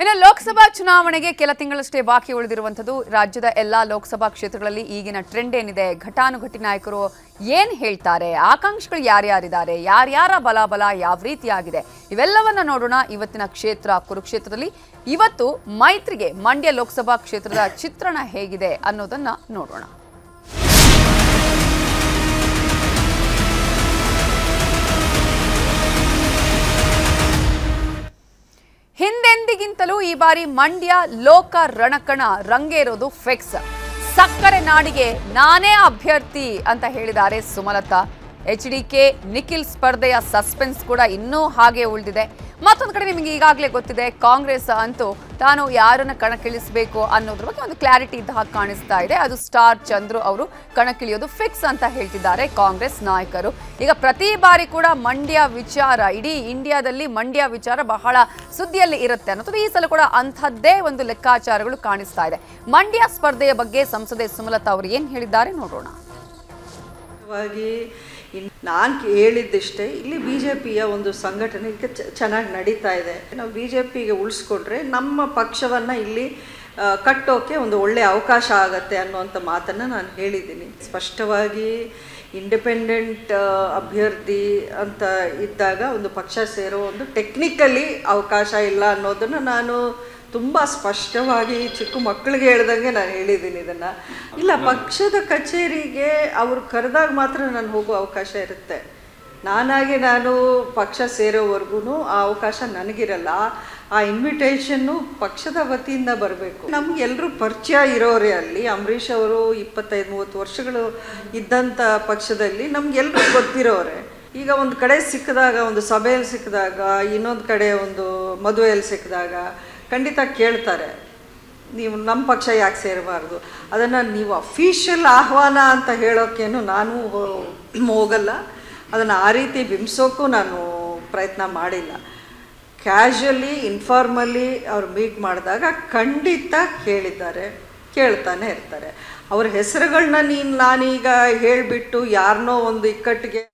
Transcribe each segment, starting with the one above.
ಇನ್ನು ಲೋಕಸಭಾ ಚುನಾವಣೆಗೆ ಕೆಲ ತಿಂಗಳಷ್ಟೇ ಬಾಕಿ ಉಳಿದಿರುವಂಥದ್ದು. ರಾಜ್ಯದ ಎಲ್ಲಾ ಲೋಕಸಭಾ ಕ್ಷೇತ್ರಗಳಲ್ಲಿ ಈಗಿನ ಟ್ರೆಂಡ್ ಏನಿದೆ? ಘಟಾನುಘಟಿ ನಾಯಕರು ಏನ್ ಹೇಳ್ತಾರೆ? ಆಕಾಂಕ್ಷಿಗಳು ಯಾರ್ಯಾರಿದ್ದಾರೆ? ಯಾರ್ಯಾರ ಬಲಾಬಲ ಯಾವ ರೀತಿಯಾಗಿದೆ? ಇವೆಲ್ಲವನ್ನ ನೋಡೋಣ ಇವತ್ತಿನ ಕ್ಷೇತ್ರ, ಕುರುಕ್ಷೇತ್ರದಲ್ಲಿ. ಇವತ್ತು ಮೈತ್ರಿಗೆ ಮಂಡ್ಯ ಲೋಕಸಭಾ ಕ್ಷೇತ್ರದ ಚಿತ್ರಣ ಹೇಗಿದೆ ಅನ್ನೋದನ್ನ ನೋಡೋಣ. ಬಾರಿ ಮಂಡ್ಯ ಲೋಕ ರಣಕಣ ರಂಗೇರೋದು ಫಿಕ್ಸ್ ಸಕ್ಕರೆ ನಾಡಿಗೆ ನಾನೇ ಅಭ್ಯರ್ಥಿ ಅಂತ ಹೇಳಿದ್ದಾರೆ Sumalatha. H D K Nikhil ಸ್ಪರ್ಧೆಯ ಸಸ್ಪೆನ್ಸ್ ಕೂಡ ಇನ್ನೂ ಹಾಗೆ ಉಳಿದಿದೆ. ಮತ್ತೊಂದು ಕಡೆ ನಿಮಗೆ ಈಗಾಗಲೇ ಗೊತ್ತಿದೆ, ಕಾಂಗ್ರೆಸ್ ಅಂತೂ ತಾನು ಯಾರನ್ನ ಕಣಕ್ಕಿಳಿಸಬೇಕು ಅನ್ನೋದ್ರ ಬಗ್ಗೆ ಒಂದು ಕ್ಲಾರಿಟಿ ಇದ್ದ ಹಾಗೆ ಕಾಣಿಸ್ತಾ ಇದೆ. ಅದು ಸ್ಟಾರ್ ಚಂದ್ರು ಅವರು ಕಣಕ್ಕಿಳಿಯೋದು ಫಿಕ್ಸ್ ಅಂತ ಹೇಳ್ತಿದ್ದಾರೆ ಕಾಂಗ್ರೆಸ್ ನಾಯಕರು. ಈಗ ಪ್ರತಿ ಬಾರಿ ಕೂಡ ಮಂಡ್ಯ ವಿಚಾರ, ಇಡೀ ಇಂಡಿಯಾದಲ್ಲಿ ಮಂಡ್ಯ ವಿಚಾರ ಬಹಳ ಸುದ್ದಿಯಲ್ಲಿ ಇರುತ್ತೆ ಅನ್ನೋದು ಈ ಸಲ ಕೂಡ ಅಂಥದ್ದೇ ಒಂದು ಲೆಕ್ಕಾಚಾರಗಳು ಕಾಣಿಸ್ತಾ ಇದೆ. ಮಂಡ್ಯ ಸ್ಪರ್ಧೆಯ ಬಗ್ಗೆ ಸಂಸದೆ ಸುಮಲತಾ ಅವರು ಏನು ಹೇಳಿದ್ದಾರೆ ನೋಡೋಣ. ವಾಗಿ ನಾನು ಹೇಳಿದ್ದಿಷ್ಟೇ, ಇಲ್ಲಿ ಬಿ ಜೆ ಪಿಯ ಒಂದು ಸಂಘಟನೆ ಚೆನ್ನಾಗಿ ನಡೀತಾ ಇದೆ. ನಾವು ಬಿ ಜೆ ಪಿಗೆ ಉಳಿಸ್ಕೊಂಡ್ರೆ ನಮ್ಮ ಪಕ್ಷವನ್ನು ಇಲ್ಲಿ ಕಟ್ಟೋಕ್ಕೆ ಕಟ್ಟೋಕೆ ಒಂದು ಒಳ್ಳೆಯ ಅವಕಾಶ ಆಗತ್ತೆ ಅನ್ನುವಂಥ ಮಾತನ್ನು ನಾನು ಹೇಳಿದ್ದೀನಿ. ಸ್ಪಷ್ಟವಾಗಿ ಇಂಡಿಪೆಂಡೆಂಟ್ ಅಭ್ಯರ್ಥಿ ಅಂತ ಇದ್ದಾಗ ಒಂದು ಪಕ್ಷ ಸೇರೋ ಒಂದು ಟೆಕ್ನಿಕಲಿ ಅವಕಾಶ ಇಲ್ಲ ಅನ್ನೋದನ್ನು ನಾನು ತುಂಬ ಸ್ಪಷ್ಟವಾಗಿ ಚಿಕ್ಕ ಮಕ್ಕಳಿಗೆ ಹೇಳ್ದಂಗೆ ನಾನು ಹೇಳಿದ್ದೀನಿ ಇದನ್ನು. ಇಲ್ಲ ಪಕ್ಷದ ಕಚೇರಿಗೆ ಅವರು ಕರೆದಾಗ ಮಾತ್ರ ನಾನು ಹೋಗೋ ಅವಕಾಶ ಇರುತ್ತೆ. ನಾನಾಗಿ ನಾನು ಪಕ್ಷ ಸೇರೋವರೆಗೂ ಆ ಅವಕಾಶ ನನಗಿರಲ್ಲ. ಆ ಇನ್ವಿಟೇಷನ್ನು ಪಕ್ಷದ ವತಿಯಿಂದ ಬರಬೇಕು. ನಮಗೆಲ್ಲರೂ ಪರಿಚಯ ಇರೋರೇ ಅಲ್ಲಿ. ಅಂಬರೀಷ್ ಅವರು ಇಪ್ಪತ್ತೈದು ಮೂವತ್ತು ವರ್ಷಗಳು ಇದ್ದಂಥ ಪಕ್ಷದಲ್ಲಿ ನಮಗೆಲ್ಲರೂ ಗೊತ್ತಿರೋರೆ. ಈಗ ಒಂದು ಕಡೆ ಸಿಕ್ಕಿದಾಗ ಒಂದು ಸಭೆಯಲ್ಲಿ ಸಿಕ್ಕಿದಾಗ ಇನ್ನೊಂದು ಕಡೆ ಒಂದು ಮದುವೆಯಲ್ಲಿ ಸಿಕ್ಕಿದಾಗ ಖಂಡಿತ ಕೇಳ್ತಾರೆ. ನೀವು ನಮ್ಮ ಪಕ್ಷ ಯಾಕೆ ಸೇರಬಾರ್ದು? ಅದನ್ನು ನೀವು ಅಫಿಷಿಯಲ್ ಆಹ್ವಾನ ಅಂತ ಹೇಳೋಕ್ಕೇನು ನಾನು ಹೋಗಲ್ಲ. ಅದನ್ನು ಆ ರೀತಿ ಬಿಂಬಿಸೋಕ್ಕೂ ನಾನು ಪ್ರಯತ್ನ ಮಾಡಿಲ್ಲ. ಕ್ಯಾಶುವಲಿ, ಇನ್ಫಾರ್ಮಲಿ ಅವ್ರು ಮೀಟ್ ಮಾಡಿದಾಗ ಖಂಡಿತ ಕೇಳಿದ್ದಾರೆ. ಕೇಳ್ತಾನೆ ಇರ್ತಾರೆ. ಅವ್ರ ಹೆಸರುಗಳನ್ನ ನೀನು ನಾನೀಗ ಹೇಳಿಬಿಟ್ಟು ಯಾರನ್ನೋ ಒಂದು ಇಕ್ಕಟ್ಟಿಗೆ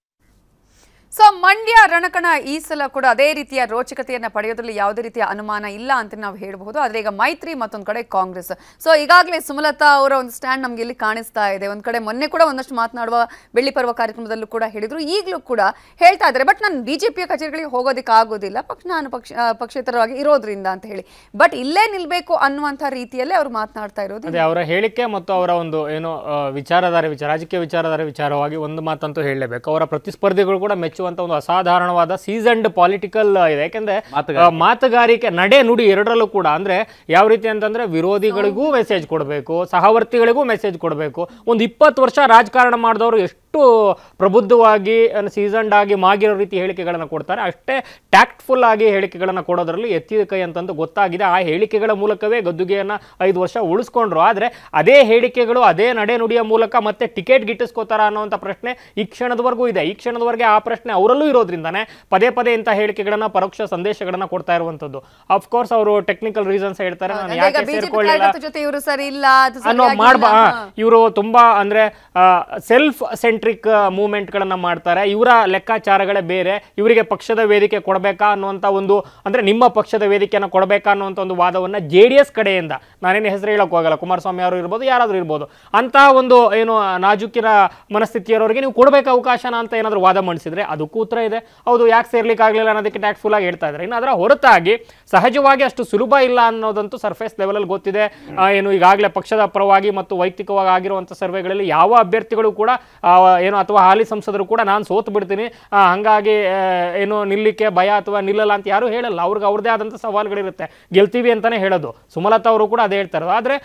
ಸೊ ಮಂಡ್ಯ ರಣಕಣ ಈ ಸಲ ಕೂಡ ಅದೇ ರೀತಿಯ ರೋಚಕತೆಯನ್ನ ಪಡೆಯೋದ್ರಲ್ಲಿ ಯಾವುದೇ ರೀತಿಯ ಅನುಮಾನ ಇಲ್ಲ ಅಂತ ನಾವು ಹೇಳಬಹುದು. ಆದ್ರೆ ಈಗ ಮೈತ್ರಿ ಮತ್ತೊಂದು ಕಡೆ ಕಾಂಗ್ರೆಸ್. ಸೊ ಈಗಾಗಲೇ ಸುಮಲತಾ ಅವರ ಒಂದು ಸ್ಟ್ಯಾಂಡ್ ನಮ್ಗೆ ಇಲ್ಲಿ ಕಾಣಿಸ್ತಾ ಇದೆ. ಒಂದ್ ಕಡೆ ಮೊನ್ನೆ ಕೂಡ ಒಂದಷ್ಟು ಮಾತನಾಡುವ ಬೆಳ್ಳಿ ಪರ್ವ ಕಾರ್ಯಕ್ರಮದಲ್ಲೂ ಕೂಡ ಹೇಳಿದ್ರು. ಈಗಲೂ ಕೂಡ ಹೇಳ್ತಾ ಇದ್ದಾರೆ. ಬಟ್ ನಾನು ಬಿಜೆಪಿಯ ಕಚೇರಿಗಳಿಗೆ ಹೋಗೋದಕ್ಕೆ ಆಗೋದಿಲ್ಲ. ಪಕ್ಷ ನಾನು ಪಕ್ಷ ಪಕ್ಷೇತರವಾಗಿ ಇರೋದ್ರಿಂದ ಅಂತ ಹೇಳಿ. ಬಟ್ ಇಲ್ಲೇ ನಿಲ್ಬೇಕು ಅನ್ನುವಂಥ ರೀತಿಯಲ್ಲೇ ಅವರು ಮಾತನಾಡ್ತಾ ಇರೋದು. ಅವರ ಹೇಳಿಕೆ ಮತ್ತು ಅವರ ಒಂದು, ಏನು ವಿಚಾರಧಾರೆ ವಿಚಾರ, ರಾಜಕೀಯ ವಿಚಾರಧಾರೆ ವಿಚಾರವಾಗಿ ಒಂದು ಮಾತಂತೂ ಹೇಳಲೇಬೇಕು. ಅವರ ಪ್ರತಿಸ್ಪರ್ಧಿಗಳು ಕೂಡ ಮೆಚ್ಚುವಂತ ಒಂದು ಅಸಾಧಾರಣವಾದ ಸೀಸನ್ಡ್ ಪಾಲಿಟಿಕಲ್ ಇದೆ. ಯಾಕೆಂದ್ರೆ ಮಾತುಗಾರಿಕೆ. ನಡೆ ನುಡಿ ಎರಡರಲ್ಲೂ ಕೂಡ ಅಂದ್ರೆ ಯಾವ ರೀತಿ ಅಂತಂದ್ರೆ ವಿರೋಧಿಗಳಿಗೂ ಮೆಸೇಜ್ ಕೊಡಬೇಕು ಸಹವರ್ತಿಗಳಿಗೂ ಮೆಸೇಜ್ ಕೊಡಬೇಕು. ಒಂದು ಇಪ್ಪತ್ತು ವರ್ಷ ರಾಜಕಾರಣ ಮಾಡಿದವರು ಎಷ್ಟು ಪ್ರಬುದ್ಧವಾಗಿ ಸೀಸನ್ಡ್ ಆಗಿ ಮಾಗಿರೋ ರೀತಿ ಹೇಳಿಕೆಗಳನ್ನು ಕೊಡ್ತಾರೆ. ಅಷ್ಟೇ ಟ್ಯಾಕ್ಟ್ಫುಲ್ ಆಗಿ ಹೇಳಿಕೆಗಳನ್ನು ಕೊಡೋದ್ರಲ್ಲಿ ಎತ್ತಿದ ಕೈ ಅಂತಂದು ಗೊತ್ತಾಗಿದೆ. ಆ ಹೇಳಿಕೆಗಳ ಮೂಲಕವೇ ಗದ್ದುಗೆಯನ್ನು ಐದು ವರ್ಷ ಉಳಿಸ್ಕೊಂಡ್ರು. ಆದರೆ ಅದೇ ಹೇಳಿಕೆಗಳು ಅದೇ ನಡೆ ನುಡಿಯ ಮೂಲಕ ಮತ್ತೆ ಟಿಕೆಟ್ ಗಿಟ್ಟಿಸ್ಕೋತಾರ ಅನ್ನೋಂಥ ಪ್ರಶ್ನೆ ಈ ಕ್ಷಣದವರೆಗೂ ಇದೆ. ಈ ಕ್ಷಣದವರೆಗೆ ಆ ಪ್ರಶ್ನೆ ಅವರಲ್ಲೂ ಇರೋದ್ರಿಂದನೇ ಪದೇ ಪದೇ ಇಂಥ ಹೇಳಿಕೆಗಳನ್ನು ಪರೋಕ್ಷ ಸಂದೇಶಗಳನ್ನು ಕೊಡ್ತಾ ಇರುವಂಥದ್ದು. ಅಫ್ಕೋರ್ಸ್ ಅವರು ಟೆಕ್ನಿಕಲ್ ರೀಸನ್ಸ್ ಹೇಳ್ತಾರೆ. ನಾನು ಯಾಕೆ ಸೇರ್ಕೊಳ್ಳಿಲ್ಲ? ಇವರು ಸರಿ ಇಲ್ಲ ಅದು ಅನ್ನೋ ಮಾಡ್ಬಾ. ಇವರು ತುಂಬಾ ಅಂದ್ರೆ ಸೆಲ್ಫ್ ಸೆಂಟ್ರಿಕ್ ಮೂವ್ಮೆಂಟ್ ಗಳನ್ನ ಮಾಡ್ತಾರೆ. ಇವರ ಲೆಕ್ಕಾಚಾರಗಳೇ ಬೇರೆ. ಇವರಿಗೆ ಪಕ್ಷದ ವೇದಿಕೆ ಕೊಡಬೇಕಾ ಅನ್ನುವಂಥ ಒಂದು, ಅಂದರೆ ನಿಮ್ಮ ಪಕ್ಷದ ವೇದಿಕೆಯನ್ನು ಕೊಡಬೇಕಾ ಅನ್ನುವಂಥ ಒಂದು ವಾದವನ್ನು ಜೆ ಡಿ ಎಸ್ ಕಡೆಯಿಂದ, ನಾನೇನು ಹೆಸರು ಹೇಳೋಕೆ ಹೋಗಲ್ಲ, ಕುಮಾರಸ್ವಾಮಿ ಅವರು ಇರ್ಬೋದು, ಯಾರಾದರೂ ಇರ್ಬೋದು ಅಂತಹ ಒಂದು, ಏನು, ನಾಜುಕಿನ ಮನಸ್ಥಿತಿಯರವರಿಗೆ ನೀವು ಕೊಡಬೇಕು ಅವಕಾಶನ ಅಂತ ಏನಾದರೂ ವಾದ ಮಂಡಿಸಿದ್ರೆ ಅದಕ್ಕೂ ಉತ್ತರ ಇದೆ. ಹೌದು, ಯಾಕೆ ಸೇರ್ಲಿಕ್ಕೆ ಆಗಲಿಲ್ಲ ಅನ್ನೋದಕ್ಕೆ ಟ್ಯಾಕ್ಟ್ಫುಲ್ ಆಗಿ ಹೇಳ್ತಾ ಇದ್ದಾರೆ ಇನ್ನು ಅದರ ಹೊರತಾಗಿ ಸಹಜವಾಗಿ ಅಷ್ಟು ಸುಲಭ ಇಲ್ಲ ಅನ್ನೋದಂತೂ ಸರ್ಫೇಸ್ ಲೆವೆಲಲ್ಲಿ ಗೊತ್ತಿದೆ. ಏನು, ಈಗಾಗಲೇ ಪಕ್ಷದ ಪರವಾಗಿ ಮತ್ತು ವೈಯಕ್ತಿಕವಾಗಿ ಆಗಿರುವಂಥ ಸರ್ವೆಗಳಲ್ಲಿ ಯಾವ ಅಭ್ಯರ್ಥಿಗಳು ಕೂಡ ಏನು, ಅಥವಾ ಹಾಲಿ ಸಂಸದರು ಕೂಡ ನಾನು ಸೋತು ಬಿಡ್ತೀನಿ. ಹಂಗಾಗಿ ಏನು ನಿಲ್ಲಿಕ್ಕೆ ಭಯ ಅಥವಾ ನಿಲ್ಲಲ್ಲ ಅಂತ ಯಾರು ಹೇಳಲ್ಲ. ಅವ್ರಿಗೆ ಅವ್ರದ್ದೇ ಆದಂಥ ಸವಾಲುಗಳಿರುತ್ತೆ. ಗೆಲ್ತೀವಿ ಅಂತಾನೆ ಹೇಳೋದು. ಸುಮಲತಾ ಅವರು ಕೂಡ ಅದೇ ಹೇಳ್ತಾರೆ. ಆದರೆ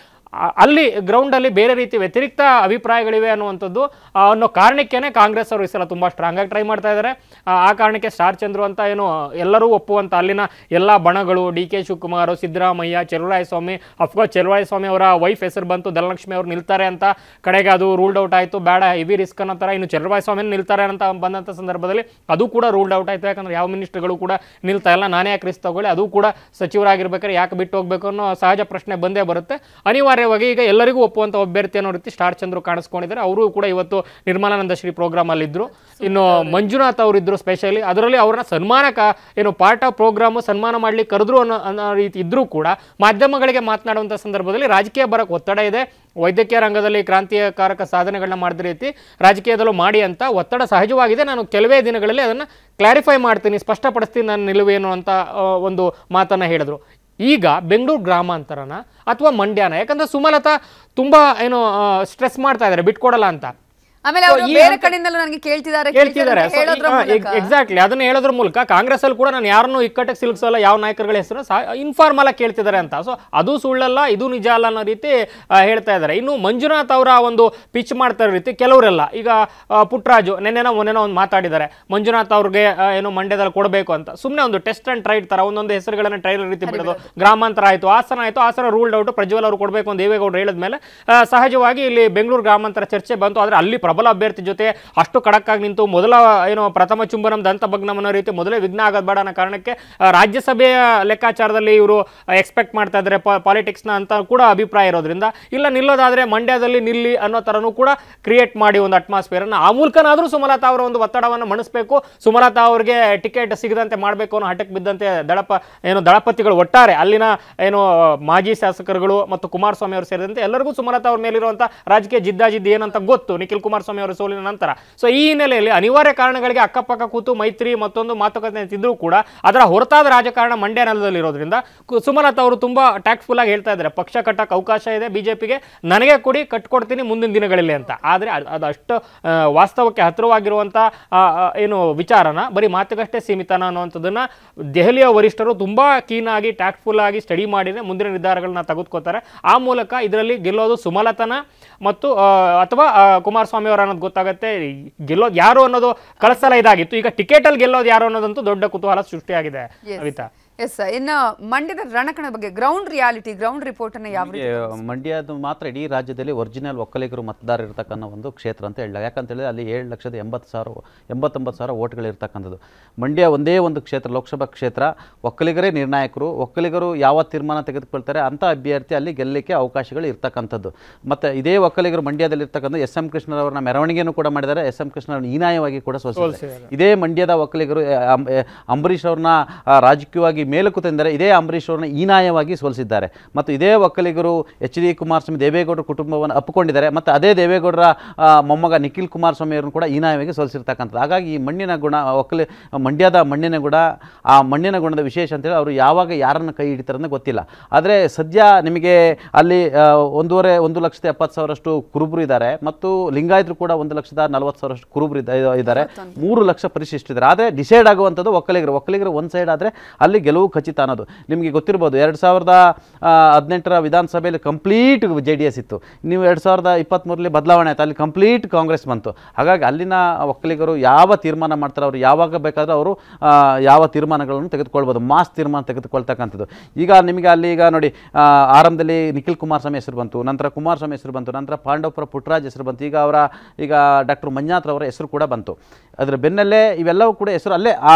ಅಲ್ಲಿ ಗ್ರೌಂಡಲ್ಲಿ ಬೇರೆ ರೀತಿ ವ್ಯತಿರಿಕ್ತ ಅಭಿಪ್ರಾಯಗಳಿವೆ ಅನ್ನುವಂಥದ್ದು ಅನ್ನೋ ಕಾರಣಕ್ಕೇನೆ ಕಾಂಗ್ರೆಸ್ ಅವರು ಈ ಸಲ ತುಂಬ ಸ್ಟ್ರಾಂಗ್ ಆಗಿ ಟ್ರೈ ಮಾಡ್ತಾ ಇದ್ದಾರೆ ಆ ಕಾರಣಕ್ಕೆ ಸ್ಟಾರ್ ಚಂದ್ರು ಅಂತ ಏನು, ಎಲ್ಲರೂ ಒಪ್ಪುವಂಥ ಅಲ್ಲಿನ ಎಲ್ಲ ಬಣಗಳು, D K Shivakumar, Siddaramaiah Swamy of course Swamy ಅವರ ವೈಫ್ ಹೆಸರು ಬಂತು, ಧನಲಕ್ಷ್ಮಿ ಅವರು ನಿಲ್ತಾರೆ ಅಂತ ಕಡೆಗೆ ಅದು ರೂಲ್ಡ್ ಔಟ್ ಆಯಿತು. ಬೇಡ ಹೆವಿ ರಿಸ್ಕ್ ಅನ್ನೋ ಥರ ಇನ್ನು ಸ್ವಾಮಿ ನಿಲ್ತಾರೆ ಅಂತ ಬಂದಂಥ ಸಂದರ್ಭದಲ್ಲಿ ಅದು ಕೂಡ ರೂಲ್ಡ್ ಔಟ್ ಆಯಿತು. ಯಾಕಂದ್ರೆ ಯಾವ ಮಿನಿಸ್ಟರ್ಗಳು ಕೂಡ ನಿಲ್ತಾ ಇಲ್ಲ. ನಾನೇ ಯಾಕೆ ತಗೊಳ್ಳಿ, ಅದು ಕೂಡ ಸಚಿವರಾಗಿರ್ಬೇಕಾದ್ರೆ ಯಾಕೆ ಬಿಟ್ಟು ಹೋಗ್ಬೇಕು ಅನ್ನೋ ಸಹಜ ಪ್ರಶ್ನೆ ಬಂದೇ ಬರುತ್ತೆ. ಅನಿವಾರ್ಯ ಅನಿವಾರ್ಯವಾಗಿ ಈಗ ಎಲ್ಲರಿಗೂ ಒಪ್ಪುವಂಥ ಅಭ್ಯರ್ಥಿ ಅನ್ನೋ ರೀತಿ ಸ್ಟಾರ್ ಚಂದ್ರು ಕಾಣಿಸ್ಕೊಂಡಿದ್ದಾರೆ. ಅವರು ಕೂಡ ಇವತ್ತು ನಿರ್ಮಲಾನಂದ ಶ್ರೀ ಪ್ರೋಗ್ರಾಮ್ ಅಲ್ಲಿ ಇದ್ರು. ಇನ್ನು ಮಂಜುನಾಥ್ ಅವರು ಇದ್ರು ಸ್ಪೆಷಲಿ ಅದರಲ್ಲಿ ಅವ್ರನ್ನ ಸನ್ಮಾನಕ ಏನು ಪಾರ್ಟ್ ಆಫ್ ಪ್ರೋಗ್ರಾಮು ಸನ್ಮಾನ ಮಾಡಲಿ ಕರೆದ್ರು ಅನ್ನೋ ಅನ್ನೋ ರೀತಿ ಇದ್ದರೂ ಕೂಡ ಮಾಧ್ಯಮಗಳಿಗೆ ಮಾತನಾಡುವಂಥ ಸಂದರ್ಭದಲ್ಲಿ ರಾಜಕೀಯ ಬರಕ್ಕೆ ಒತ್ತಡ ಇದೆ. ವೈದ್ಯಕೀಯ ರಂಗದಲ್ಲಿ ಕ್ರಾಂತಿಕಾರಕ ಸಾಧನೆಗಳನ್ನ ಮಾಡಿದ ರೀತಿ ರಾಜಕೀಯದಲ್ಲೂ ಮಾಡಿ ಅಂತ ಒತ್ತಡ ಸಹಜವಾಗಿದೆ. ನಾನು ಕೆಲವೇ ದಿನಗಳಲ್ಲಿ ಅದನ್ನು ಕ್ಲಾರಿಫೈ ಮಾಡ್ತೀನಿ ಸ್ಪಷ್ಟಪಡಿಸ್ತೀನಿ ನನ್ನ ನಿಲುವೇನು ಅಂತ ಒಂದು ಮಾತನ್ನು ಹೇಳಿದ್ರು. ಈಗ ಬೆಂಗಳೂರು ಗ್ರಾಮಾಂತರನ ಅಥವಾ ಮಂಡ್ಯನ? ಯಾಕಂದರೆ ಸುಮಲತಾ ತುಂಬ ಏನು ಸ್ಟ್ರೆಸ್ ಮಾಡ್ತಾ ಇದ್ದಾರೆ ಬಿಟ್ಕೊಡಲ್ಲ ಅಂತ. ಆಮೇಲೆ ಅವರು ಬೇರೆ ಕಡೆಯಿಂದಲೂ ನನಗೆ ಕೇಳ್ತಿದ್ದಾರೆ ಕೇಳ್ತಿದ್ದಾರೆ. ಎಕ್ಸಾಕ್ಟ್ಲಿ ಅದನ್ನ ಹೇಳೋದ್ರ ಮೂಲಕ ಕಾಂಗ್ರೆಸ್ ಅಲ್ಲಿ ಕೂಡ ನಾನು ಯಾರನ್ನು ಇಕ್ಕಟ್ಟಕ್ಕೆ ಸಿಲುಕಿಸಲ್ಲ ಯಾವ ನಾಯಕರುಗಳ ಹೆಸರು ಇನ್ಫಾರ್ಮಲ್ ಆಗಿ ಕೇಳ್ತಿದ್ದಾರೆ ಅಂತ. ಸೊ ಅದು ಸುಳ್ಳಲ್ಲ ಇದು ನಿಜ ಅಲ್ಲ ಅನ್ನೋ ರೀತಿ ಹೇಳ್ತಾ ಇದ್ದಾರೆ. ಇನ್ನು ಮಂಜುನಾಥ್ ಅವರ ಒಂದು ಪಿಚ್ ಮಾಡ್ತಾ ಇರೋ ರೀತಿ ಕೆಲವರೆಲ್ಲ ಈಗ ಪುಟ್ಟರಾಜು ನೆನ್ನೆನೋ ಮೊನ್ನೆನೋ ಒಂದು ಮಾತಾಡಿದ್ದಾರೆ. ಮಂಜುನಾಥ್ ಅವ್ರಿಗೆ ಏನು ಮಂಡ್ಯದಲ್ಲಿ ಕೊಡಬೇಕು ಅಂತ. ಸುಮ್ಮನೆ ಒಂದು ಟೆಸ್ಟ್ ಅಂಡ್ ಟ್ರೈಡ್ ತರ ಒಂದೊಂದು ಹೆಸರುಗಳನ್ನ ಟ್ರೈಲ್ ರೀತಿ ಬಿಡೋದು. ಗ್ರಾಮಾಂತರ ಆಯ್ತು ಹಾಸನ ಆಯ್ತು ಆಸನ ರೂಲ್ಡ್ ಔಟ್ ಪ್ರಜ್ವಲ್ ಅವರು ಕೊಡಬೇಕು ಅಂತ ದೇವೇಗೌಡರು ಹೇಳಿದ್ಮೇಲೆ ಸಹಜವಾಗಿ ಇಲ್ಲಿ ಬೆಂಗಳೂರು ಗ್ರಾಮಾಂತರ ಚರ್ಚೆ ಬಂತು. ಆದರೆ ಅಲ್ಲಿ ಪ್ರಬಲ ಅಭ್ಯರ್ಥಿ ಜೊತೆ ಅಷ್ಟು ಕಡಕ್ಕಾಗಿ ನಿಂತು ಮೊದಲ, ಏನು, ಪ್ರಥಮ ಚುಂಬನಂ ದಂತಭಗ್ನಂ ಅನ್ನೋ ರೀತಿ ಮೊದಲೇ ವಿಘ್ನ ಆಗೋದು ಬೇಡ ಅನ್ನೋ ಕಾರಣಕ್ಕೆ ರಾಜ್ಯಸಭೆಯ ಲೆಕ್ಕಾಚಾರದಲ್ಲಿ ಇವರು ಎಕ್ಸ್ಪೆಕ್ಟ್ ಮಾಡ್ತಾ ಇದ್ದಾರೆ ಪಾಲಿಟಿಕ್ಸ್ನ ಅಂತ ಕೂಡ ಅಭಿಪ್ರಾಯ ಇರೋದ್ರಿಂದ, ಇಲ್ಲ ನಿಲ್ಲೋದಾದರೆ ಮಂಡ್ಯದಲ್ಲಿ ನಿಲ್ಲಿ ಅನ್ನೋ ಥರನೂ ಕೂಡ ಕ್ರಿಯೇಟ್ ಮಾಡಿ ಒಂದು ಅಟ್ಮಾಸ್ಫಿಯರನ್ನು ಆ ಮೂಲಕನಾದರೂ ಸುಮಲತಾ ಅವರ ಒಂದು ಒತ್ತಡವನ್ನು ಮಣಿಸ್ಬೇಕು. ಸುಮಲತಾ ಅವರಿಗೆ ಟಿಕೆಟ್ ಸಿಗದಂತೆ ಮಾಡಬೇಕು ಅನ್ನೋ ಹಠಕ್ಕೆ ಬಿದ್ದಂತೆ ದಳಪ, ಏನು, ದಳಪತಿಗಳು ಒಟ್ಟಾರೆ ಅಲ್ಲಿನ, ಏನು, ಮಾಜಿ ಶಾಸಕರುಗಳು ಮತ್ತು ಕುಮಾರಸ್ವಾಮಿ ಅವರು ಸೇರಿದಂತೆ ಎಲ್ಲರಿಗೂ ಸುಮಲತಾ ಅವ್ರ ಮೇಲಿರುವಂಥ ರಾಜಕೀಯ ಜಿದ್ದಾಜಿದ್ದು ಏನಂತ ಗೊತ್ತು. ನಿಖಿಲ್ ಕುಮಾರಸ್ವಾಮಿ ಅವರ ಸೋಲಿನ ನಂತರ. ಸೊ ಈ ಹಿನ್ನೆಲೆಯಲ್ಲಿ ಅನಿವಾರ್ಯ ಕಾರಣಗಳಿಗೆ ಅಕ್ಕಪಕ್ಕ ಕೂತು ಮೈತ್ರಿ ಮತ್ತೊಂದು ಮಾತುಕತೆ ಇದ್ರೂ ಕೂಡ ಅದರ ಹೊರತಾದ ರಾಜಕಾರಣ ಮಂಡ್ಯ ನೆಲದಲ್ಲಿರೋದ್ರಿಂದ ಸುಮಲತಾ ಅವರು ತುಂಬಾ ಟ್ಯಾಕ್ಟ್ಫುಲ್ ಆಗಿ ಹೇಳ್ತಾ ಇದ್ದಾರೆ. ಪಕ್ಷ ಕಟ್ಟಕ್ಕೆ ಅವಕಾಶ ಇದೆ ಬಿಜೆಪಿಗೆ ನನಗೆ ಕೊಡಿ ಕಟ್ಕೊಡ್ತೀನಿ ಮುಂದಿನ ದಿನಗಳಲ್ಲಿ ಅಂತ. ಆದರೆ ಅದು ಅಷ್ಟು ವಾಸ್ತವಕ್ಕೆ ಆ, ಏನು ವಿಚಾರನ ಬರೀ ಮಾತುಕಷ್ಟೇ ಸೀಮಿತನ ಅನ್ನುವಂಥದ್ದನ್ನ ದೆಹಲಿಯ ವರಿಷ್ಠರು ತುಂಬಾ ಕೀನ್ ಆಗಿ ಟ್ಯಾಕ್ಟ್ಫುಲ್ ಆಗಿ ಸ್ಟಡಿ ಮಾಡಿದ್ರೆ ಮುಂದಿನ ನಿರ್ಧಾರಗಳನ್ನ ತೆಗೆದುಕೋತಾರೆ ಆ ಮೂಲಕ ಇದರಲ್ಲಿ ಗೆಲ್ಲೋದು ಸುಮಲತನ ಮತ್ತು ಅಥವಾ ಕುಮಾರಸ್ವಾಮಿ ಅವರು ಅನ್ನೋದು ಗೊತ್ತಾಗುತ್ತೆ. ಗೆಲ್ಲೋದು ಯಾರು ಅನ್ನೋದು ಕಳಸಲ ಇದಾಗಿತ್ತು. ಈಗ ಟಿಕೆಟ್ ಅಲ್ಲಿ ಗೆಲ್ಲೋದು ಯಾರು ಅನ್ನೋದಂತೂ ದೊಡ್ಡ ಕುತೂಹಲ ಸೃಷ್ಟಿಯಾಗಿದೆ ಅವಿತಾ. ಎಸ್ ಇನ್ನು ಮಂಡ್ಯದ ರಣಕಣ ಬಗ್ಗೆ ಗ್ರೌಂಡ್ ರಿಯಾಲಿಟಿ ಗ್ರೌಂಡ್ ರಿಪೋರ್ಟ್ ಅನ್ನ ಯಾವ ರೀತಿ ಮಂಡ್ಯದ ಮಾತ್ರ ಇಡೀ ರಾಜ್ಯದಲ್ಲಿ ಒರಿಜಿನಲ್ ಒಕ್ಕಲಿಗರು ಮತದಾರ ಇರ್ತಕ್ಕಂಥ ಒಂದು ಕ್ಷೇತ್ರ ಅಂತ ಹೇಳ ಯಾಕಂತೇಳಿದ್ರೆ ಅಲ್ಲಿ ಏಳು ಲಕ್ಷದ ಎಂಬತ್ತು ಸಾವಿರ ಎಂಬತ್ತೊಂಬತ್ತು ಸಾವಿರ ಓಟ್ಗಳಿರ್ತಕ್ಕಂಥದ್ದು ಮಂಡ್ಯ ಒಂದೇ ಒಂದು ಕ್ಷೇತ್ರ ಲೋಕಸಭಾ ಕ್ಷೇತ್ರ. ಒಕ್ಕಲಿಗರೇ ನಿರ್ಣಾಯಕರು. ಒಕ್ಕಲಿಗರು ಯಾವ ತೀರ್ಮಾನ ತೆಗೆದುಕೊಳ್ತಾರೆ ಅಂಥ ಅಭ್ಯರ್ಥಿ ಅಲ್ಲಿ ಗೆಲ್ಲಲಿಕ್ಕೆ ಅವಕಾಶಗಳು ಇರ್ತಕ್ಕಂಥದ್ದು. ಮತ್ತು ಇದೇ ಒಕ್ಕಲಿಗರು ಮಂಡ್ಯದಲ್ಲಿ ಇರ್ತಕ್ಕಂಥ ಎಸ್ ಎಂ ಕೃಷ್ಣರವರನ್ನ ಮೆರವಣಿಗೆಯನ್ನು ಕೂಡ ಮಾಡಿದ್ದಾರೆ. ಎಸ್ ಎಂ ಕೃಷ್ಣರನ್ನು ಹೀನಾಯವಾಗಿ ಕೂಡ ಸೋಲಿಸಿದ್ದಾರೆ. ಇದೇ ಮಂಡ್ಯದ ಒಕ್ಕಲಿಗರು ಅಂಬರೀಷ್ ಅವ್ರನ್ನ ರಾಜಕೀಯವಾಗಿ ಮೇಲುಕು ಎಂದರೆ ಇದೇ ಅಂಬರೀಷ್ ಅವರನ್ನು ಹೀನಾಯವಾಗಿ ಸೋಲಿಸಿದ್ದಾರೆ. ಮತ್ತು ಇದೇ ಒಕ್ಕಲಿಗರು ಎಚ್ ಡಿ ಕುಮಾರಸ್ವಾಮಿ ದೇವೇಗೌಡರ ಕುಟುಂಬವನ್ನು ಅಪ್ಪಿಕೊಂಡಿದ್ದಾರೆ. ಮತ್ತು ಅದೇ ದೇವೇಗೌಡರ ಮೊಮ್ಮಗ ನಿಖಿಲ್ ಕುಮಾರಸ್ವಾಮಿ ಅವರನ್ನು ಕೂಡ ಹೀನಾಯವಾಗಿ ಸೋಲಿಸಿರ್ತಕ್ಕಂಥದ್ದು. ಹಾಗಾಗಿ ಈ ಮಣ್ಣಿನ ಗುಣ, ಒಕ್ಕಲಿ, ಮಂಡ್ಯದ ಮಣ್ಣಿನ ಗುಣ, ಆ ಮಣ್ಣಿನ ಗುಣದ ವಿಶೇಷ ಅಂತೇಳಿ ಅವರು ಯಾವಾಗ ಯಾರನ್ನು ಕೈ ಹಿಡಿತಾರೆ ಅಂತ ಗೊತ್ತಿಲ್ಲ. ಆದರೆ ಸದ್ಯ ನಿಮಗೆ ಅಲ್ಲಿ ಒಂದೂವರೆ, ಒಂದು ಲಕ್ಷದ ಎಪ್ಪತ್ತು ಸಾವಿರಷ್ಟು ಕುರುಬರು ಇದ್ದಾರೆ. ಮತ್ತು ಲಿಂಗಾಯತರು ಕೂಡ ಒಂದು ಲಕ್ಷದ ನಲವತ್ತು ಸಾವಿರಷ್ಟು ಕುರುಬರು ಇದ್ದ- ಇದ್ದಾರೆ. ಮೂರು ಲಕ್ಷ ಪರಿಶಿಷ್ಟಿದ್ದಾರೆ. ಆದರೆ ಡಿಸೈಡ್ ಆಗುವಂಥದ್ದು ಒಕ್ಕಲಿಗರು. ಒಕ್ಕಲಿಗರು ಒಂದು ಸೈಡ್ ಆದರೆ ಅಲ್ಲಿ ಖಚಿತ ಅನ್ನೋದು. ನಿಮಗೆ ಗೊತ್ತಿರ್ಬೋದು, ಎರಡು ಸಾವಿರದ ಹದಿನೆಂಟರ ವಿಧಾನಸಭೆಯಲ್ಲಿ ಕಂಪ್ಲೀಟ್ ಜೆ ಡಿ ಎಸ್ ಇತ್ತು. ನೀವು ಎರಡು ಸಾವಿರದ ಇಪ್ಪತ್ತ್ಮೂರಲ್ಲಿ ಬದಲಾವಣೆ ಆಯಿತು, ಅಲ್ಲಿ ಕಂಪ್ಲೀಟ್ ಕಾಂಗ್ರೆಸ್ ಬಂತು. ಹಾಗಾಗಿ ಅಲ್ಲಿನ ಒಕ್ಕಲಿಗರು ಯಾವ ತೀರ್ಮಾನ ಮಾಡ್ತಾರೆ, ಅವರು ಯಾವಾಗ ಬೇಕಾದರೂ ಅವರು ಯಾವ ತೀರ್ಮಾನಗಳನ್ನು ತೆಗೆದುಕೊಳ್ಬೋದು, ಮಾಸ್ ತೀರ್ಮಾನ ತೆಗೆದುಕೊಳ್ತಕ್ಕಂಥದ್ದು. ಈಗ ನಿಮಗೆ ಅಲ್ಲಿ ಈಗ ನೋಡಿ ಆರಂಭದಲ್ಲಿ ನಿಖಿಲ್ ಕುಮಾರಸ್ವಾಮಿ ಹೆಸರು ಬಂತು, ನಂತರ ಕುಮಾರಸ್ವಾಮಿ ಹೆಸರು ಬಂತು, ನಂತರ ಪಾಂಡವಪುರ ಪುಟ್ಟರಾಜ್ ಹೆಸರು ಬಂತು, ಈಗ ಅವರ, ಈಗ ಡಾಕ್ಟರ್ ಮಂಜುನಾಥ್ರವರ ಹೆಸರು ಕೂಡ ಬಂತು. ಅದರ ಬೆನ್ನಲ್ಲೇ ಇವೆಲ್ಲವೂ ಕೂಡ ಹೆಸರು ಅಲ್ಲೇ, ಆ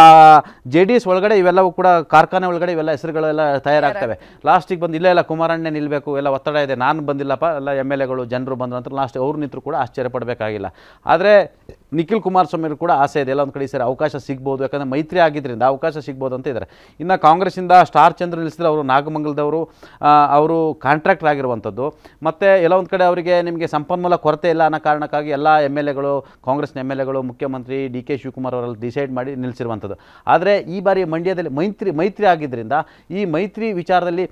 ಜೆ ಡಿ ಎಸ್ ಒಳಗಡೆ ಇವೆಲ್ಲವೂ ಕೂಡ ಕಾರ್ಖಾನೆ ಒಳಗಡೆ ಇವೆಲ್ಲ ಹೆಸರುಗಳೆಲ್ಲ ತಯಾರಾಗ್ತವೆ. ಲಾಸ್ಟಿಗೆ ಬಂದು ಇಲ್ಲೇ ಇಲ್ಲ ಕುಮಾರಣ್ಣೆ ನಿಲ್ಲಬೇಕು ಎಲ್ಲ ಒತ್ತಡ ಇದೆ ನಾನು ಬಂದಿಲ್ಲಪ್ಪ ಎಲ್ಲ ಎಂ ಎಲ್ ಎಗಳು ಜನರು ಬಂದರು ಅಂತ ಲಾಸ್ಟ್ ಅವ್ರು ನಿಂತರು ಕೂಡ ಆಶ್ಚರ್ಯ ಪಡಬೇಕಾಗಿಲ್ಲ. ಆದರೆ ನಿಖಿಲ್ ಕುಮಾರಸ್ವಾಮಿ ಅವ್ರು ಕೂಡ ಆಸೆ ಇದೆ. ಎಲ್ಲ ಒಂದು ಕಡೆ ಸರಿ ಅವಕಾಶ ಸಿಗ್ಬೋದು. ಯಾಕಂದರೆ ಮೈತ್ರಿ ಆಗಿದ್ದರಿಂದ ಅವಕಾಶ ಸಿಗ್ಬೋದು ಅಂತ ಇದ್ದಾರೆ ಇನ್ನು ಕಾಂಗ್ರೆಸ್ಸಿಂದ ಸ್ಟಾರ್ ಚಂದ್ರ ನಿಲ್ಲಿಸಿದ್ರೆ ಅವರು ನಾಗಮಂಗಲದವರು ಅವರು ಕಾಂಟ್ರಾಕ್ಟರ್ ಆಗಿರುವಂಥದ್ದು. ಮತ್ತು ಎಲ್ಲ ಒಂದು ಕಡೆ ಅವರಿಗೆ ನಿಮಗೆ ಸಂಪನ್ಮೂಲ ಕೊರತೆ ಇಲ್ಲ ಅನ್ನೋ ಕಾರಣಕ್ಕಾಗಿ ಎಲ್ಲ ಎಂ ಎಲ್ ಎಗಳು, ಕಾಂಗ್ರೆಸ್ನ ಎಂ ಎಲ್ ಎಗಳು, ಮುಖ್ಯಮಂತ್ರಿ ಡಿ ಕೆ ಶಿವಕುಮಾರ್ ಅವರಲ್ಲಿ ಡಿಸೈಡ್ ಮಾಡಿ ನಿಲ್ಲಿಸಿರುವಂಥದ್ದು ಆದರೆ ಈ ಬಾರಿ ಮಂಡ್ಯದಲ್ಲಿ ಮೈತ್ರಿ ಮೈತ್ರಿ ಆಗಿದ್ದರಿಂದ ಈ ಮೈತ್ರಿ ವಿಚಾರದಲ್ಲಿ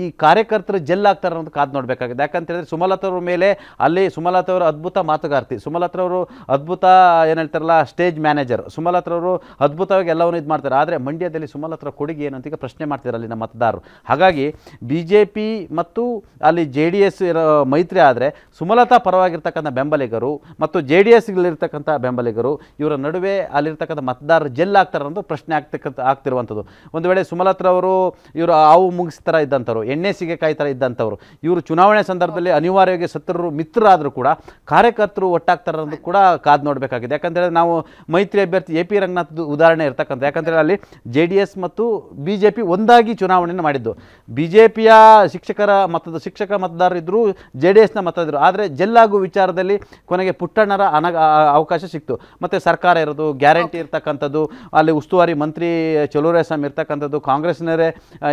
ಈ ಕಾರ್ಯಕರ್ತರು ಜೆಲ್ ಆಗ್ತಾರೆ ಅನ್ನೋದು ಕಾದು ನೋಡಬೇಕಾಗಿದೆ. ಯಾಕಂತ ಹೇಳಿದ್ರೆ ಸುಮಲತವ್ರ ಮೇಲೆ ಅಲ್ಲಿ ಸುಮಲತವರು ಅದ್ಭುತ ಮಾತುಗಾರ್ತಿ ಸುಮಲತರವರು ಅದ್ಭುತ ಏನು ಹೇಳ್ತಾರಲ್ಲ ಸ್ಟೇಜ್ ಮ್ಯಾನೇಜರ್ ಸುಮಲತ್ರವರು ಅದ್ಭುತವಾಗಿ ಎಲ್ಲವನ್ನು ಇದು ಮಾಡ್ತಾರೆ. ಆದರೆ ಮಂಡ್ಯದಲ್ಲಿ ಸುಮಲತ್ರ ಕೊಡುಗೆ ಏನು ಅಂತ ಈಗ ಪ್ರಶ್ನೆ ಮಾಡ್ತಿದ್ದಾರೆ ಅಲ್ಲಿನ ಮತದಾರರು. ಹಾಗಾಗಿ ಬಿ ಜೆ ಪಿ ಮತ್ತು ಅಲ್ಲಿ ಜೆ ಡಿ ಎಸ್ ಇರೋ ಮೈತ್ರಿ ಆದರೆ ಸುಮಲತಾ ಪರವಾಗಿರ್ತಕ್ಕಂಥ ಬೆಂಬಲಿಗರು ಮತ್ತು ಜೆ ಡಿ ಎಸ್ಗಳಿರ್ತಕ್ಕಂಥ ಬೆಂಬಲಿಗರು ಇವರ ನಡುವೆ ಅಲ್ಲಿರ್ತಕ್ಕಂಥ ಮತದಾರರು ಜೆಲ್ ಆಗ್ತಾರೆ ಅನ್ನೋದು ಪ್ರಶ್ನೆ ಆಗ್ತಕ್ಕಂಥ, ಆಗ್ತಿರುವಂಥದ್ದು. ಒಂದು ವೇಳೆ ಸುಮಲತ್ರವರು ಇವರು ಆವು ಮುಗಿಸ್ ಥರ ಇದ್ದಂಥವ್ರು, ಎಣ್ಣೆ ಸಿಗೆಕಾಯಿ ಥರ ಇದ್ದಂಥವ್ರು, ಇವರು ಚುನಾವಣೆ ಸಂದರ್ಭದಲ್ಲಿ ಅನಿವಾರ್ಯವಾಗಿ ಸತ್ತರು ಮಿತ್ರರಾದರೂ ಕೂಡ ಕಾರ್ಯಕರ್ತರು ಒಟ್ಟಾಗ್ತಾರೆ ಕೂಡ ಕಾದು ನೋಡಬೇಕಾಗಿದೆ. ಯಾಕಂದರೆ ನಾವು ಮೈತ್ರಿ ಅಭ್ಯರ್ಥಿ ಎ ಪಿ ರಂಗನಾಥ್ ಉದಾಹರಣೆ ಇರ್ತಕ್ಕಂಥ ಯಾಕಂದರೆ ಅಲ್ಲಿ ಜೆ ಡಿ ಎಸ್ ಮತ್ತು ಬಿ ಜೆ ಪಿ ಒಂದಾಗಿ ಚುನಾವಣೆಯನ್ನು ಮಾಡಿದ್ದು. ಬಿ ಜೆ ಪಿಯ ಶಿಕ್ಷಕರ ಮತದ ಶಿಕ್ಷಕ ಮತದಾರರು ಇದ್ದರು ಜೆ ಡಿ ಎಸ್ನ ಮತದಾರರು ಆದರೆ ಜೆಲ್ಲಾಗುವ ವಿಚಾರದಲ್ಲಿ ಕೊನೆಗೆ ಪುಟ್ಟಣ್ಣರ ಅನಗ ಅವಕಾಶ ಸಿಕ್ತು. ಮತ್ತು ಸರ್ಕಾರ ಇರೋದು ಗ್ಯಾರಂಟಿ ಇರ್ತಕ್ಕಂಥದ್ದು ಅಲ್ಲಿ ಉಸ್ತುವಾರಿ ಮಂತ್ರಿ ಚಲುವರಾಯಸ್ವಾಮಿ ಇರ್ತಕ್ಕಂಥದ್ದು ಕಾಂಗ್ರೆಸ್ನವರೇ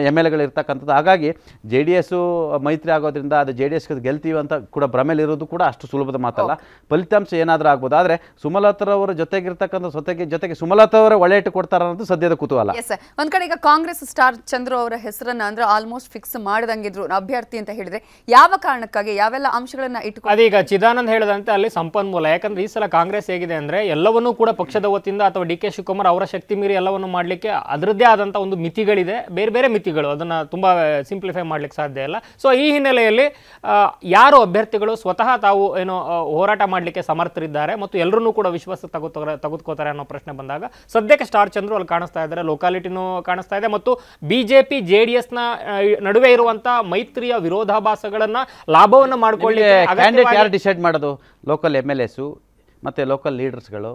ಎಂ ಎಲ್ ಎಗಳು ಇರ್ತಕ್ಕಂಥದ್ದು. ಹಾಗಾಗಿ ಜೆ ಡಿ ಎಸ್ಸು ಮೈತ್ರಿ ಆಗೋದ್ರಿಂದ ಅದು ಜೆ ಡಿ ಎಸ್ಗೆ ಗೆಲ್ತೀವಿ ಅಂತ ಕೂಡ ಭ್ರಮೆಲಿರೋದು ಕೂಡ ಅಷ್ಟು ಸುಲಭದ ಮಾತಲ್ಲ. ಫಲಿತಾಂಶ ಏನಾದರೂ ಆಗ್ಬೋದು. ಆದರೆ ಸುಮಲತಾರವರ ಜೊತೆಗಿರ್ತಕ್ಕಂಥ ಜೊತೆಗೆ ಜೊತೆಗೆ ಸುಮಲತಾವರ ಒಳ್ಳೆಟ್ಟು ಕೊಡ್ತಾರ ಅನ್ನೋದು ಸದ್ಯದ ಕುತೂಹಲ. ಎಸ್ ಒಂದ್ ಕಡೆ ಈಗ ಕಾಂಗ್ರೆಸ್ ಸ್ಟಾರ್ ಚಂದ್ರು ಅವರ ಹೆಸರನ್ನ ಅಂದ್ರೆ ಆಲ್ಮೋಸ್ಟ್ ಫಿಕ್ಸ್ ಮಾಡಿದಂಗಿದ್ರು ಅಭ್ಯರ್ಥಿ ಅಂತ ಹೇಳಿದ್ರೆ ಯಾವ ಕಾರಣಕ್ಕಾಗಿ ಯಾವೆಲ್ಲ ಅಂಶಗಳನ್ನ ಇಟ್ಕೊಂಡು ಅದೀಗ ಚಿದಾನಂದ್ ಹೇಳದಂತೆ ಅಲ್ಲಿ ಸಂಪನ್ಮೂಲ ಯಾಕಂದ್ರೆ ಈ ಸಲ ಕಾಂಗ್ರೆಸ್ ಹೇಗಿದೆ ಅಂದ್ರೆ ಎಲ್ಲವನ್ನೂ ಕೂಡ ಪಕ್ಷದ ವತಿಯಿಂದ ಅಥವಾ ಡಿ ಕೆ ಶಿವಕುಮಾರ್ ಅವರ ಶಕ್ತಿ ಮೀರಿ ಎಲ್ಲವನ್ನು ಮಾಡ್ಲಿಕ್ಕೆ ಅದರದ್ದೇ ಆದಂತ ಒಂದು ಮಿತಿಗಳಿದೆ. ಬೇರೆ ಬೇರೆ ಮಿತಿಗಳು ಅದನ್ನ ತುಂಬಾ ಸಿಂಪ್ಲಿಫೈ ಮಾಡ್ಲಿಕ್ಕೆ ಸಾಧ್ಯ ಇಲ್ಲ. ಸೊ ಈ ಹಿನ್ನೆಲೆಯಲ್ಲಿ ಯಾರು ಅಭ್ಯರ್ಥಿಗಳು ಸ್ವತಃ ತಾವು ಏನು ಹೋರಾಟ ಮಾಡಲಿಕ್ಕೆ ಸಮರ್ಥರಿದ್ದಾರೆ ಮತ್ತು ಎಲ್ಲರನ್ನೂ ಕೂಡ ವಿಶ್ವಾಸ ತಗೋತಾರೆ ತೆಗೆದುಕೋತಾರೆ ಅನ್ನೋ ಪ್ರಶ್ನೆ ಬಂದಾಗ ಸದ್ಯಕ್ಕೆ ಸ್ಟಾರ್ ಚಂದ್ರು ಅಲ್ಲಿ ಕಾಣಿಸ್ತಾ ಇದ್ದಾರೆ ಲೋಕಾಲಿಟಿನೂ ಕಾಣಿಸ್ತಾ ಇದೆ ಮತ್ತು ಬಿಜೆಪಿ ಜೆ ಡಿ ಎಸ್ನ ನಡುವೆ ಇರುವಂತ ಮೈತ್ರಿಯ ವಿರೋಧಾಭಾಸಗಳನ್ನ ಲಾಭವನ್ನು ಮಾಡಿಕೊಳ್ಳಿ ಡಿಸೈಡ್ ಮಾಡೋದು? ಲೋಕಲ್ ಎಂ ಎಲ್ ಎಸ್ ಮತ್ತೆ ಲೋಕಲ್ ಲೀಡರ್ಸ್ಗಳು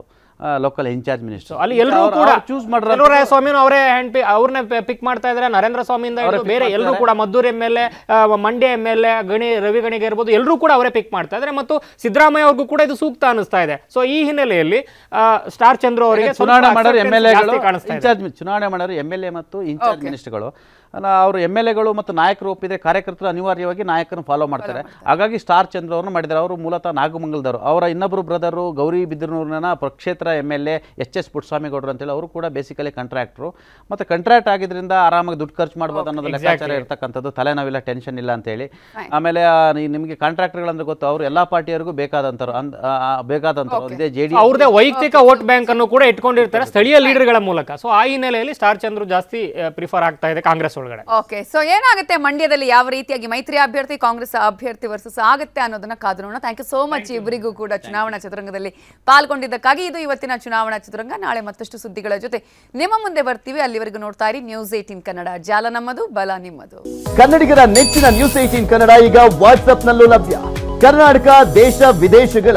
ಲೋಕಲ್ ಇನ್ಚಾರ್ಜ್ ಮಿನಿಸ್ಟರ್ ಅಲ್ಲಿ ಎಲ್ಲರೂ ಕೂಡ ಚೂಸ್ ಮಾಡ್ರ ಸ್ವಾಮಿ ಅವರೇ ಹ್ಯಾಂಡ್ ಅವ್ರನ್ನೇ ಪಿಕ್ ಮಾಡ್ತಾ ಇದ್ದಾರೆ ನರೇಂದ್ರ ಸ್ವಾಮಿಯಿಂದ ಬೇರೆ ಎಲ್ಲರೂ ಕೂಡ Maddur M L A Mandya M L A Gani Ravi ಗಣಿಗೆ ಇರ್ಬೋದು ಎಲ್ಲರೂ ಕೂಡ ಅವರೇ ಪಿಕ್ ಮಾಡ್ತಾ ಇದ್ದಾರೆ ಮತ್ತು ಸಿದ್ದರಾಮಯ್ಯ ಅವ್ರಿಗೂ ಕೂಡ ಇದು ಸೂಕ್ತ ಅನಿಸ್ತಾ ಇದೆ. ಸೊ ಈ ಹಿನ್ನೆಲೆಯಲ್ಲಿ ಸ್ಟಾರ್ ಚಂದ್ರ ಅವರಿಗೆ ಚುನಾವಣೆ ಮಾಡೋರು ಎಂ ಎಲ್ ಇನ್ಚಾರ್ಜ್ ಚುನಾವಣೆ ಮಾಡೋರು ಎಂ ಎಲ್ ಎ ಮತ್ತು ಇನ್ಚಾರ್ಜ್ ಮಿನಿಸ್ಟರ್ಗಳು ಅವರು ಎಂ ಎಲ್ ಎಗಳು ಮತ್ತು ನಾಯಕರು ಒಪ್ಪಿದ್ರೆ ಕಾರ್ಯಕರ್ತರು ಅನಿವಾರ್ಯವಾಗಿ ನಾಯಕರನ್ನು ಫಾಲೋ ಮಾಡ್ತಾರೆ. ಹಾಗಾಗಿ ಸ್ಟಾರ್ ಚಂದ್ರ ಅವ್ರನ್ನ ಮಾಡಿದ್ದಾರೆ. ಅವರು ಮೂಲತಃ ನಾಗಮಂಗಲದವರು. ಅವರ ಇನ್ನೊಬ್ಬರು ಬ್ರದರು ಗೌರಿ ಬಿದಿರ್ನೂರಿನ ಪ್ರಕ್ಷೇತ್ರ M L A H S ಪುಟ್ಟಸ್ವಾಮಿಗೌಡರು ಅಂತೇಳಿ ಅವರು ಕೂಡ ಬೇಸಿಕಲಿ ಕಾಂಟ್ರಾಕ್ಟ್ರು ಮತ್ತು ಕಾಂಟ್ರಾಕ್ಟ್ ಆಗಿದ್ರಿಂದ ಆರಾಮಾಗಿ ದುಡ್ಡು ಖರ್ಚು ಮಾಡ್ಬೋದು ಅನ್ನೋದು ಲೆಕ್ಕಾಚಾರ ಇರ್ತಕ್ಕಂಥದ್ದು. ತಲೆನೋವಿಲ್ಲ ಟೆನ್ಷನ್ ಇಲ್ಲ ಅಂತೇಳಿ. ಆಮೇಲೆ ನಿಮಗೆ ಕಾಂಟ್ರಾಕ್ಟರ್ಗಳಂದ್ರೆ ಗೊತ್ತು ಅವರು ಎಲ್ಲ ಪಾರ್ಟಿಯವರಿಗೂ ಬೇಕಾದಂಥವ್ರು ಅಂದ್ ಬೇಕಾದಂಥವ್ರು. ಇದೇ ಜೆ ಡಿ ಅವ್ರದೇ ವೈಯಕ್ತಿಕ ವೋಟ್ ಬ್ಯಾಂಕ್ ಅನ್ನು ಕೂಡ ಇಟ್ಕೊಂಡಿರ್ತಾರೆ ಸ್ಥಳೀಯ ಲೀಡರ್ಗಳ ಮೂಲಕ. ಸೊ ಆ ಹಿನ್ನೆಲೆಯಲ್ಲಿ ಸ್ಟಾರ್ ಚಂದ್ರು ಜಾಸ್ತಿ ಪ್ರಿಫರ್ ಆಗ್ತಾ ಇದೆ ಕಾಂಗ್ರೆಸ್ ಒಳಗಡೆ. ಓಕೆ ಸೊ ಏನಾಗುತ್ತೆ? ಮಂಡ್ಯದಲ್ಲಿ ಯಾವ ರೀತಿಯಾಗಿ ಮೈತ್ರಿ ಅಭ್ಯರ್ಥಿ ಕಾಂಗ್ರೆಸ್ ಅಭ್ಯರ್ಥಿ ವರ್ಸಸ್ ಆಗುತ್ತೆ ಅನ್ನೋದನ್ನ ಕಾದು ನೋಡೋಣ. ಥ್ಯಾಂಕ್ ಯು ಸೋ ಮಚ್ ಇಬ್ಬರಿಗೂ ಕೂಡ ಚುನಾವಣಾ ಚದುರಂಗದಲ್ಲಿ ಪಾಲ್ಗೊಂಡಿದ್ದಕ್ಕಾಗಿ ಇದು ಇವತ್ತಿನ ಚುನಾವಣಾ ಚದುರಂಗ ನಾಳೆ ಮತ್ತಷ್ಟು ಸುದ್ದಿಗಳ ಜೊತೆ ನಿಮ್ಮ ಮುಂದೆ ಬರ್ತೀವಿ. ಅಲ್ಲಿವರೆಗೂ ನೋಡ್ತಾ ಇರಿ ನ್ಯೂಸ್ ಏಟೀನ್ ಕನ್ನಡ. ಜಾಲ ನಮ್ಮದು ಬಲ ನಿಮ್ಮದು. ಕನ್ನಡಿಗರ ನೆಚ್ಚಿನ ನ್ಯೂಸ್ ಏಟೀನ್ ಕನ್ನಡ ಈಗ ವಾಟ್ಸ್ಆಪ್ನಲ್ಲೂ ಲಭ್ಯ. ಕರ್ನಾಟಕ ದೇಶ ವಿದೇಶಗಳ